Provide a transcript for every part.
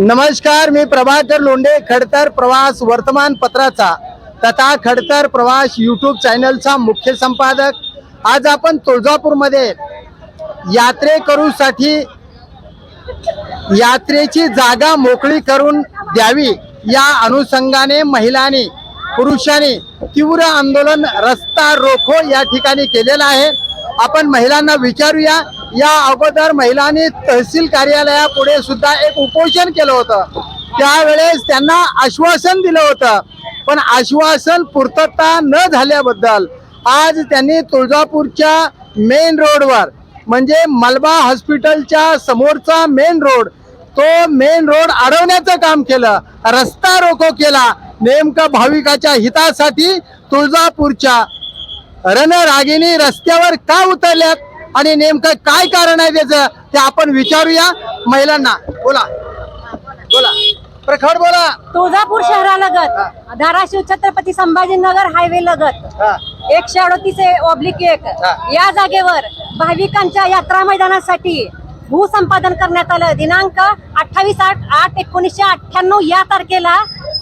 नमस्कार मी प्रभाकर लोंढे खडतर प्रवास वर्तमानपत्राचा तथा खडतर प्रवास यूट्यूब चॅनलचा मुख्य संपादक. आज आपण तुळजापूरमध्ये यात्रेकरूसाठी यात्रेची जागा मोकळी करून द्यावी. या अनुषंगाने महिलांनी पुरुषांनी तीव्र आंदोलन रस्ता रोखो या ठिकाणी केलेलं आहे. आपण महिलांना विचारूया या अगोदर महिलांनी तहसील कार्यालयापुढे सुद्धा एक उपोषण केलं होतं. त्यावेळेस त्यांना आश्वासन दिलं होतं. पण आश्वासन पूर्तता न झाल्याबद्दल आज त्यांनी तुळजापूरच्या मेन रोडवर म्हणजे मलबा हॉस्पिटलच्या समोरचा मेन रोड तो मेन रोड अडवण्याचं काम केलं. रस्ता रोको केला. नेमकं भाविकाच्या हितासाठी तुळजापूरच्या रणरागिणी रस्त्यावर का उतरल्यात? आणि नेमकं काय कारण आहे त्याचं ते आपण विचारूया महिलांना. बोला. बोला. प्रखड बोला. तुळजापूर शहरालगत धाराशिव छत्रपती संभाजीनगर हायवे लगत हा, एकशे अडतीस ऑब्लिक एक. हा. या जागेवर भाविकांच्या यात्रा मैदानासाठी भूसंपादन करण्यात आलं. दिनांक अठ्ठावीस आठ आठ एकोणीसशे अठ्ठ्याण्णव या तारखेला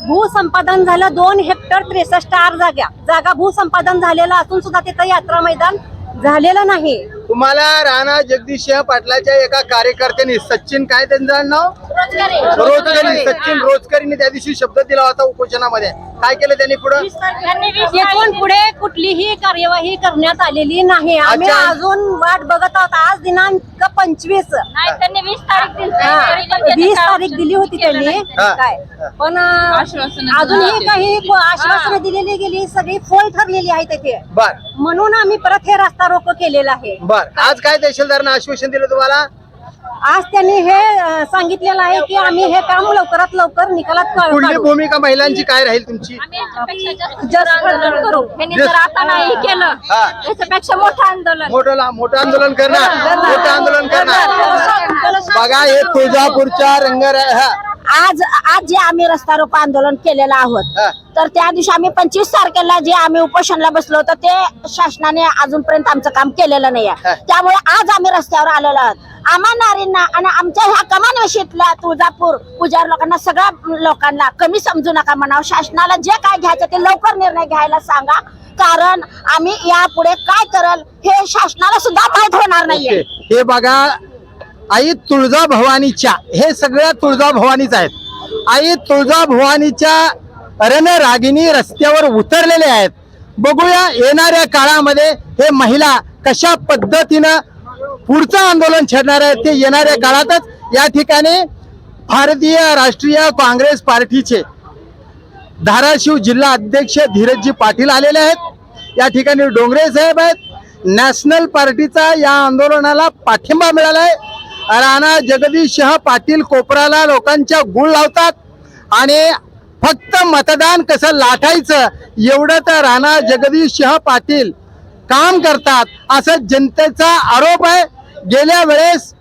भूसंपादन झालं. दोन हेक्टर त्रेसष्ट आर जागा जागा भूसंपादन झालेलं असून सुद्धा तिथं यात्रा मैदान झालेलं नाही. तुम्हाला राणा जगदीशसिंह पाटलाच्या एका कार्यकर्त्यांनी सचिन काय त्यांचं नाव? रोजकरी सचिन रोजकरीने त्या दिवशी शब्द दिला होता उपोषणामध्ये. काय केलं त्यांनी पुढं? येथून पुढे कुठलीही कार्यवाही करण्यात आलेली नाही. आम्ही अच्छा. अजून वाट बघत आहोत. आज दिनांक पंचवीस. नाही त्यांनी वीस तारीख दिली हा, वीस तारीख दिली होती त्यांनी. हा. काय? पण अं, आश्वासनं अजूनही. काही आश्वासनं दिलेली गेली. सगळी फोल ठरलेली आहे तिथे. बर. म्हणून आम्ही परत हे रस्ता रोको केलेला आहे. बर. आज काय तहसीलदारानं आश्वासन दिलं तुम्हाला? आज त्यांनी हे अं, सांगितलेलं आहे की आम्ही हे काम लवकरात लवकर निकालात का- पुढली काढू. भूमिका महिलांची काय राहील तुमची? आंदोलन करू. ह्यांनी Just- जर आता नाही केलं. हा. याच्यापेक्षा मोठं आंदोलन. मोठं ला- मोठं आंदोलन करणार. मोठं आंदोलन करणार. बघा हे तुळजापूरच्या रंगर हा. आज आज जे आम्ही रस्ता रोको आंदोलन केलेलं आहोत हा. तर त्या दिवशी आम्ही पंचवीस तारखेला जे आम्ही उपोषणला बसलो होतो ते शासनाने अजूनपर्यंत आमचं काम केलेलं नाही त्यामुळे आज आम्ही रस्त्यावर आलेलो आहोत. आम्हा नारींना आणि आमच्या ह्या कमान तुळजापूर पुजार लोकांना सगळ्या लोकांना कमी समजू नका म्हणावं. शासनाला जे काय घ्यायचं ते लवकर निर्णय घ्यायला सांगा. कारण आम्ही यापुढे काय करल हे शासनाला सुद्धा माहीत होणार नाहीये. हे बघा आई तुळजा भवानीच्या हे सगळ्या तुळजा भवानीच आहेत. आई तुळजा भवानीच्या रणरागिणी रस्त्यावर उतरलेले आहेत. बघूया येणाऱ्या काळामध्ये हे महिला कशा पद्धतीनं पुढचं आंदोलन छेडणार आहेत ते येणाऱ्या काळातच या ठिकाणी भारतीय राष्ट्रीय काँग्रेस पार्टीचे धाराशिव जिल्हा अध्यक्ष धीरजजी पाटील आलेले आहेत. या ठिकाणी डोंगरे साहेब आहेत. नॅशनल पार्टीचा या आंदोलनाला पाठिंबा मिळाला आहे राणा जगदीश शहा पाटील कोपराला लोकांच्या गुळ लावतात आणि फक्त मतदान कसं लाटायचं एवढं तर राणा जगदीश शहा पाटील काम करतात असं जनतेचा आरोप आहे. गेल्या वेळेस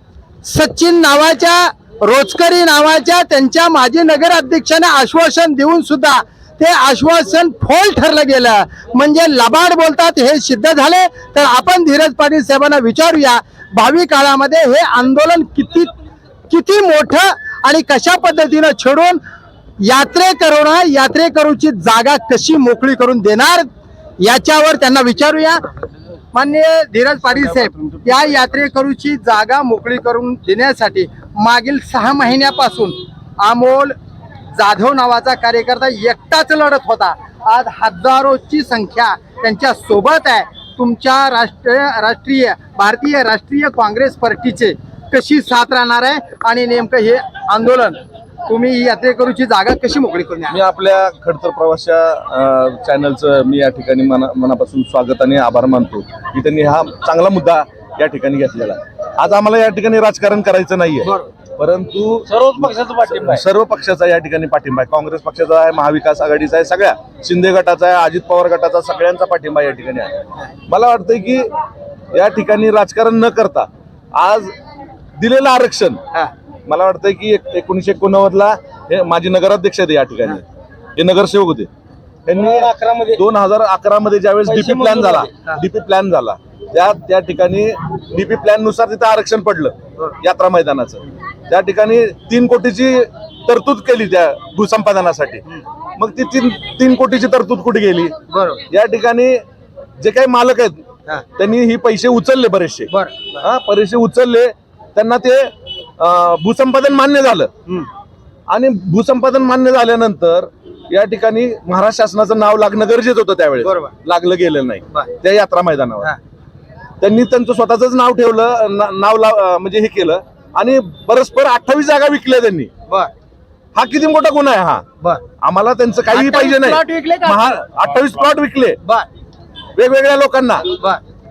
सचिन नावाच्या रोजकरी नावाच्या त्यांच्या माजी नगर अध्यक्षाने आश्वासन देऊन सुद्धा ते आश्वासन फोल ठरलं गेलं. म्हणजे लबाड बोलतात हे सिद्ध झाले. तर आपण धीरज पाटील साहेबांना विचारूया भावी काळामध्ये हे आंदोलन किती किती मोठं आणि कशा पद्धतीनं छेडून यात्रेकरूंना यात्रेकरूची जागा कशी मोकळी करून देणार याच्यावर त्यांना विचारूया. मान्य धीरज पाटील साहेब या यात्रेकरूची जागा मोकळी करून देण्यासाठी मागील सहा महिन्यापासून अमोल जाधव नावाचा कार्यकर्ता एकटाच लढत होता. आज हजारोची संख्या त्यांच्यासोबत आहे. तुमच्या राष्ट्रीय राष्ट्रीय भारतीय राष्ट्रीय काँग्रेस पार्टीचे कशी साथ राहणार आहे आणि नेमकं हे आंदोलन तुम्ही यात्रेकरूची जागा कशी मोकळी करून मी आपल्या खडतर प्रवासच्या चॅनलचं मी या ठिकाणी मना मनापासून स्वागत आणि आभार मानतो. की त्यांनी हा चांगला मुद्दा या ठिकाणी घेतलेला. आहे. आज आम्हाला या ठिकाणी राजकारण करायचं नाहीये. परंतु सर्व पक्षाचा पाठिंबा सर्व पक्षाचा या ठिकाणी पाठिंबा आहे. काँग्रेस पक्षाचा आहे महाविकास आघाडीचा आहे सगळ्या. शिंदे गटाचा आहे अजित पवार गटाचा सगळ्यांचा पाठिंबा या ठिकाणी आहे. मला वाटतंय की या ठिकाणी राजकारण न करता आज दिलेलं आरक्षण हा. मला वाटतंय की एक- एकोणीसशे एकोणनव्वदला हे माझे नगराध्यक्ष आहेत या ठिकाणी. हे नगरसेवक होते. त्यांनी दोन हजार अकरा मध्ये ज्यावेळेस डीपी प्लॅन झाला डीपी प्लॅन झाला त्या त्या ठिकाणी डीपी प्लॅननुसार तिथं आरक्षण पडलं यात्रा मैदानाचं. त्या ठिकाणी तीन कोटीची तरतूद केली त्या भूसंपादनासाठी. मग ती तीन तीन कोटीची तरतूद कुठे गेली? या ठिकाणी जे काही मालक. आहेत त्यांनी ही पैसे उचलले बरेचसे. बर. हा पैसे उचलले त्यांना ते भूसंपादन मान्य झालं. आणि भूसंपादन मान्य झाल्यानंतर या ठिकाणी महाराष्ट्र शासनाचं नाव लागणं गरजेचं होतं त्यावेळेस. लागलं गेलं नाही. त्या यात्रा मैदानावर. त्यांनी त्यांचं स्वतःच नाव ठेवलं नाव म्हणजे हे केलं. आणि परस्पर अठ्ठावीस जागा विकल्या त्यांनी. हा किती मोठा गुन्हा आहे हा. आम्हाला त्यांचं काही 28 पाहिजे? नाही. अठ्ठावीस प्लॉट विकले. वेगवेगळ्या लोकांना.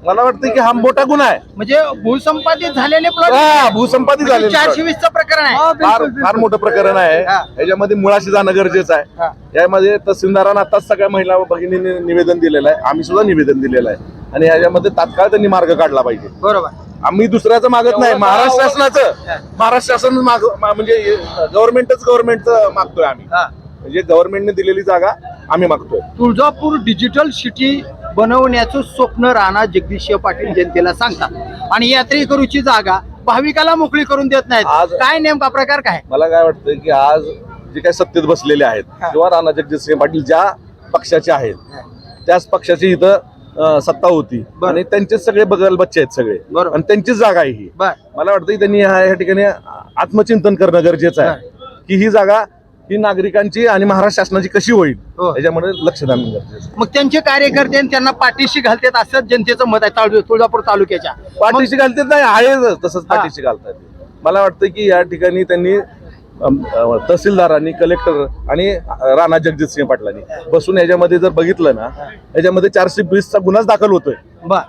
मला वाटतं की हा मोठा गुन्हा आहे. म्हणजे भूसंपादित झालेले प्लॉट हा, भूसंपादित झालेले plot. चारशे वीसचं प्रकरण आहे. फार फार मोठं प्रकरण आहे. हा. याच्यामध्ये मुळाशी जाणं गरजेचं हा. आहे यामध्ये तहसीलदारांना आताच सगळ्या महिला भगिनींनी निवेदन दिलेलं आहे. आम्ही सुद्धा निवेदन दिलेलं आहे. आणि याच्यामध्ये तात्काळ त्यांनी मार्ग काढला पाहिजे. बरोबर. आम्ही दुसऱ्याचं मागत नाही. महाराष्ट्र शासनाचं महाराष्ट्र शासन माग मा- म्हणजे गव्हर्नमेंटच गव्हर्नमेंटचं मागतोय आम्ही. हा. म्हणजे गव्हर्नमेंटने दिलेली जागा आम्ही मागतोय. तुळजापूर डिजिटल सिटी बनवण्याचं स्वप्न राणा जगदीश पाटील जनतेला सांगतात. आणि यात्रेकरूची जागा भाविकाला मोकळी करून देत नाहीत. आज- काय नेमका प्रकार काय? मला काय वाटतं की आज जे काही सत्तेत बसलेले आहेत किंवा राणा जगजितसिंह पाटील ज्या पक्षाचे आहेत त्याच पक्षाची इथं सत्ता होती. आणि त्यांचेच सगळे बगल बच्चे आहेत सगळे. आणि त्यांचीच जागा आहे ही. मला वाटतं त्यांनी ह्या या ठिकाणी आत्मचिंतन करणं गरजेचं आहे की ही जागा ही नागरिकांची आणि महाराष्ट्र शासनाची कशी होईल हो. लक्ष गरजेचं आहे. मग त्यांचे कार्यकर्ते आणि त्यांना पाठीशी घालतात असं जनतेचं मत आहे ताळु- तुळजापूर तालुक्याच्या पाठीशी घालतात नाही आहे तसंच हा. पाठीशी घालतात मला वाटतं की या ठिकाणी त्यांनी अम, अ, तहसीलदारांनी कलेक्टर आणि राणा जगजितसिंह पाटलांनी बसून याच्यामध्ये जर बघितलं ना याच्यामध्ये चारशे वीसचा गुन्हाच दाखल होतोय बर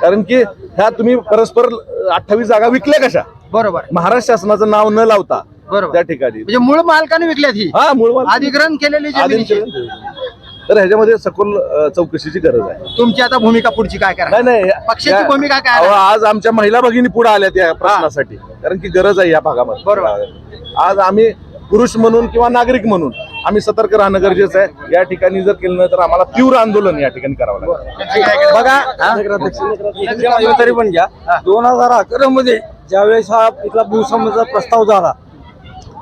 कारण की ह्या तुम्ही परस्पर अठ्ठावीस जागा विकल्या कशा बरोबर महाराष्ट्र शासनाचं नाव न लावता बरोबर. त्या ठिकाणी. म्हणजे मूळ मालकाने विकल्यात ही. हा मूळ माल- अधिग्रहण केलेली जमिनीची. तर ह्याच्यामध्ये सखोल अ, चौकशीची गरज आहे. तुमची आता भूमिका पुढची काय करा नाही नाही या- पक्षाची या- भूमिका काय अहो? आज आमच्या महिला भगिनी पुढे आल्यात या प्रश्नासाठी. कारण की गरज आहे या भागामध्ये. बरोबर. आज आम्ही पुरुष म्हणून किंवा नागरिक म्हणून आम्ही सतर्क राहणं गरजेचं आहे. या ठिकाणी जर केलं नाही तर आम्हाला तीव्र आंदोलन या ठिकाणी करावं लागेल. बघा? तरी पण घ्या. दोन हजार अकरा मध्ये ज्यावेळेस हा इथला भूसंबंधाचा प्रस्ताव झाला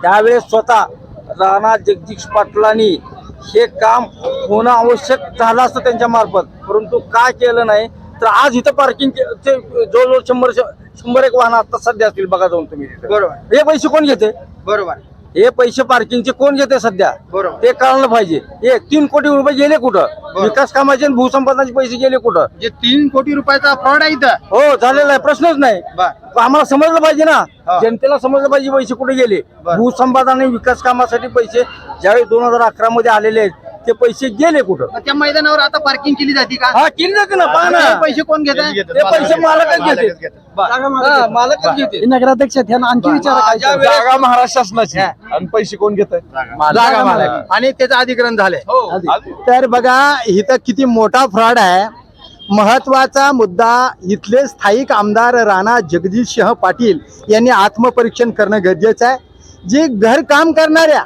त्यावेळेस स्वतः राणा जगदीश पाटलांनी हे काम होणं आवश्यक झालं असतं त्यांच्या मार्फत. परंतु का केलं नाही तर आज इथं पार्किंग जवळजवळ शंभर शंभर एक वाहन आता सध्या असतील. बघा जाऊन तुम्ही. बरोबर. हे पैसे कोण घेते? बरोबर. हे पैसे पार्किंगचे कोण घेते सध्या. ते कळलं पाहिजे. हे तीन कोटी रुपये गेले कुठं? विकास कामाचे आणि भूसंपादनाचे पैसे गेले कुठं? जे तीन कोटी रुपयाचा फ्रॉड आहे इथं. हो झालेला आहे. प्रश्नच नाही. आम्हाला समजलं पाहिजे. ना. जनतेला समजलं पाहिजे पैसे कुठे गेले. भूसंपादन आणि विकास कामासाठी पैसे ज्यावेळी दोन हजार अकरा मध्ये आलेले आहेत ते पैसे गेले कुठं? त्या मैदानावर आता पार्किंग केली जाते का? हा केली जाते ना पहा ना. पैसे कोण घेत? ते पैसे मालकच घेते हा, मालकच घेते नगराध्यक्ष त्यांना आणखी विचार काय जागा महाराष्ट्र शासनाची आणि पैसे कोण घेत जागा मालक. आणि त्याचं अधिग्रहण झालंय. हो. तर बघा इथं किती मोठा फ्रॉड आहे. महत्त्वाचा मुद्दा इथले स्थायिक आमदार राणा जगदीशसिंह पाटील यांनी आत्मपरीक्षण करणं गरजेचं आहे. जी घर काम करणाऱ्या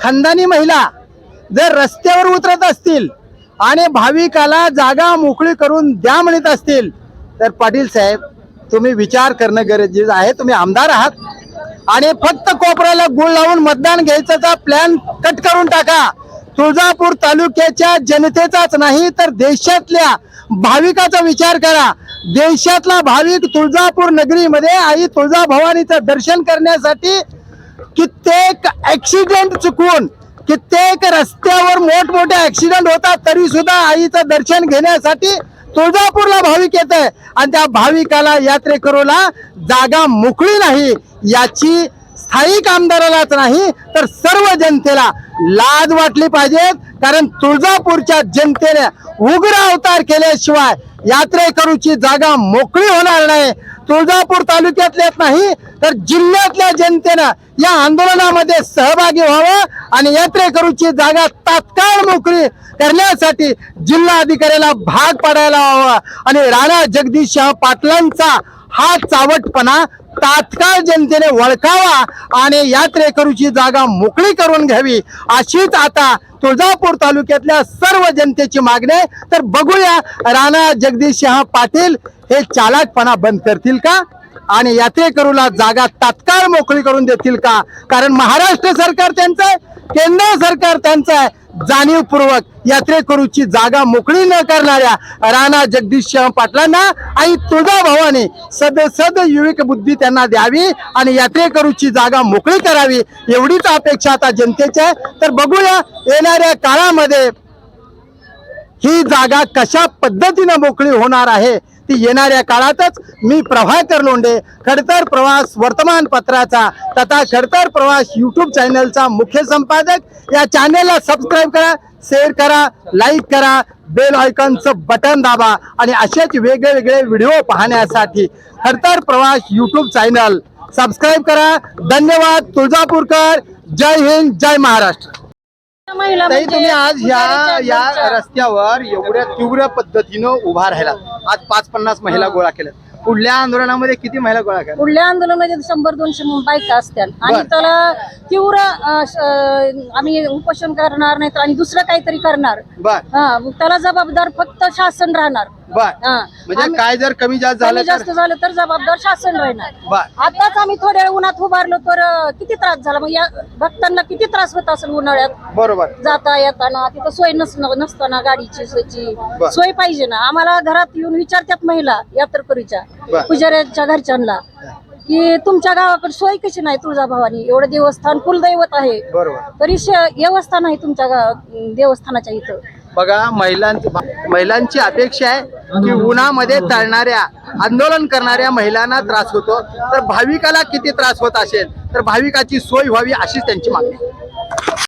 खानदानी महिला जर रस्त्यावर उतरत असतील आणि भाविकाला जागा मोकळी करून द्या म्हणत असतील तर पाटील साहेब तुम्ही विचार करणं गरजेचं आहे. तुम्ही आमदार आहात. आणि फक्त कोपऱ्याला गुळ लावून मतदान घ्यायचा प्लॅन कट करून टाका. तुळजापूर तालुक्याच्या जनतेचाच नाही तर देशातल्या भाविकाचा विचार करा. देशातला भाविक तुळजापूर नगरीमध्ये आई तुळजाभवानीचं दर्शन करण्यासाठी कित्येक ऍक्सिडेंट चुकवून कित्येक रस्त्यावर मोठमोठे ऍक्सिडेंट होतात तरी सुद्धा आईचं दर्शन घेण्यासाठी तुळजापूरला भाविक येत आहे. आणि त्या भाविकाला यात्रेकरूला जागा मोकळी नाही याची स्थायिक आमदारालाच नाही तर सर्व जनतेला लाज वाटली पाहिजे कारण तुळजापूरच्या जनतेने उग्र अवतार केल्याशिवाय यात्रेकरूची जागा मोकळी होणार नाही. तुळजापूर तालुक्यातल्याच नाही तर जिल्ह्यातल्या जनतेनं या आंदोलनामध्ये सहभागी व्हावं आणि यात्रेकरूची जागा तात्काळ मोकळी करण्यासाठी जिल्हा अधिकाऱ्याला भाग पाडायला हवा आणि राणा जगदीश पाटलांचा हा चावटपणा तात्काळ जनतेने वळखावा आणि यात्रेकरूची जागा मोकळी करून घ्यावी अशीच आता तुळजापूर तालुक्यातल्या सर्व जनतेची मागणी आहे. तर बघूया राणा जगदीश पाटील हे चालाकपणा बंद करतील का आणि यात्रेकरूला जागा तात्काळ मोकळी करून देतील का? कारण महाराष्ट्र सरकार त्यांचं आहे केंद्र सरकार त्यांचं आहे. जाणीवपूर्वक यात्रेकरूची जागा मोकळी न करणाऱ्या राणा जगदीश पाटलांना आई तुळजाभवानी सद सद युविक बुद्धी त्यांना द्यावी आणि यात्रेकरूची जागा मोकळी करावी एवढीच अपेक्षा आता जनतेची आहे. तर बघूया येणाऱ्या काळामध्ये ही जागा कशा पद्धतीनं मोकळी होणार आहे? ती येणाऱ्या काळातच मी प्रभाकर लोंढे खडतर प्रवास वर्तमानपत्राचा तथा खडतर प्रवास युट्यूब चॅनलचा मुख्य संपादक. या चॅनलला सबस्क्राईब करा शेअर करा लाईक करा बेल आयकॉनचं बटन दाबा आणि असेच वेगळे वेगळे व्हिडिओ पाहण्यासाठी खडतर प्रवास युट्यूब चॅनल सबस्क्राईब करा. धन्यवाद तुळजापूरकर. जय हिंद जय महाराष्ट्र. ताई तुम्ही आज या या रस्त्यावर एवढ्या तीव्र पद्धतीनं उभा राहिला आज पाच पन्नास महिला गोळा केल्या पुढल्या आंदोलनामध्ये किती महिला गोळा केल्या पुढल्या आंदोलनामध्ये शंभर दोनशे बायका असतील आणि बर. त्याला तीव्र अं, श- अं, आम्ही उपोषण करणार नाही तर आणि दुसरं काहीतरी करणार. बर. हा मग त्याला जबाबदार फक्त शासन राहणार. बर. हा. म्हणजे आम्ही- काय जर कमी जास्त झालं कमी जास्त तर? झालं तर जबाबदार शासन राहणार. बर. आताच आम्ही थोड्या वेळ उन्हात उभारलो तर अं, किती त्रास झाला? मग या भक्तांना किती त्रास होत असेल उन्हाळ्यात? बरोबर. जाता येताना तिथं सोय नस नसताना गाडीची सोयची. बर. सोय पाहिजे ना. आम्हाला घरात येऊन विचारतात महिला यात्रेकरूच्या बर. पुजाऱ्यांच्या घरच्यांना की तुमच्या गावाकडे सोय कशी नाही तुळजाभवानी? एवढं देवस्थान कुलदैवत आहे. बरोबर. तरी श- व्यवस्था नाही तुमच्या गा- देवस्थानाच्या इथं. बघा महिलांची महिलांची अपेक्षा आहे की उन्हामध्ये तळणाऱ्या आंदोलन करणाऱ्या महिलांना त्रास होतो. तर भाविकाला किती त्रास होत असेल तर भाविकाची सोय व्हावी अशीच त्यांची मागणी